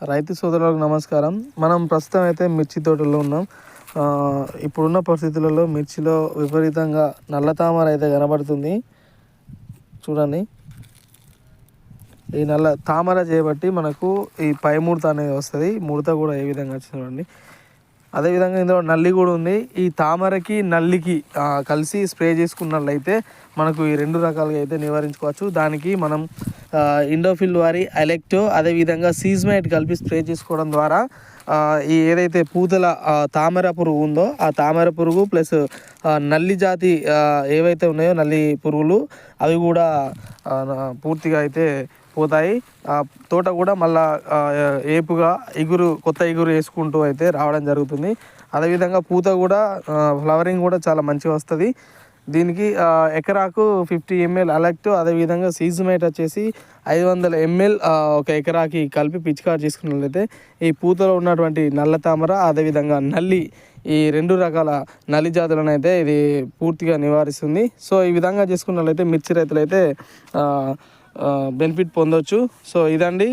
రైతు సోదరులకు నమస్కారం. మనం ప్రస్తుతం అయితే మిర్చి తోటలో ఉన్నాం. ఇప్పుడున్న పరిస్థితులలో మిర్చిలో విపరీతంగా నల్ల తామర అయితే కనబడుతుంది. చూడండి. ఈ నల్ల తామర చేయబట్టి మనకు ఈ పై ముడత అనేది వస్తుంది. ముడత కూడా ఏ విధంగా వచ్చింది చూడండి. అదేవిధంగా ఇందులో నల్లి కూడా ఉంది. ఈ తామరకి నల్లికి కలిసి స్ప్రే చేసుకున్నట్లయితే మనకు ఈ రెండు రకాలుగా అయితే నివారించుకోవచ్చు. దానికి మనం ఇండోఫిల్ వారి ఎలెక్టో అదేవిధంగా సీజ్మైట్ కలిపి స్ప్రే చేసుకోవడం ద్వారా ఈ ఏదైతే పూతల తామర పురుగు ఉందో ఆ తామర పురుగు ప్లస్ నల్లి జాతి ఏవైతే ఉన్నాయో నల్లి పురుగులు అవి కూడా పూర్తిగా అయితే పోతాయి. ఆ తోట కూడా మళ్ళా ఏపుగా ఎగురు కొత్త ఎగురు వేసుకుంటూ అయితే రావడం జరుగుతుంది. అదేవిధంగా పూత కూడా ఫ్లవరింగ్ కూడా చాలా మంచిగా వస్తుంది. దీనికి ఎకరాకు ఫిఫ్టీ ఎంఎల్ అలెక్ట్ అదేవిధంగా సీజమైట్ వచ్చేసి ఐదు వందల ఎంఎల్ ఒక ఎకరాకి కలిపి పిచికారు చేసుకున్నట్లయితే ఈ పూతలో ఉన్నటువంటి నల్ల తామర అదేవిధంగా నల్లి ఈ రెండు రకాల నల్లి జాతులను అయితే ఇది పూర్తిగా నివారిస్తుంది. సో ఈ విధంగా చేసుకున్నట్లయితే మిర్చి రైతులు అయితే బెనిఫిట్ పొందొచ్చు. సో ఇదండి.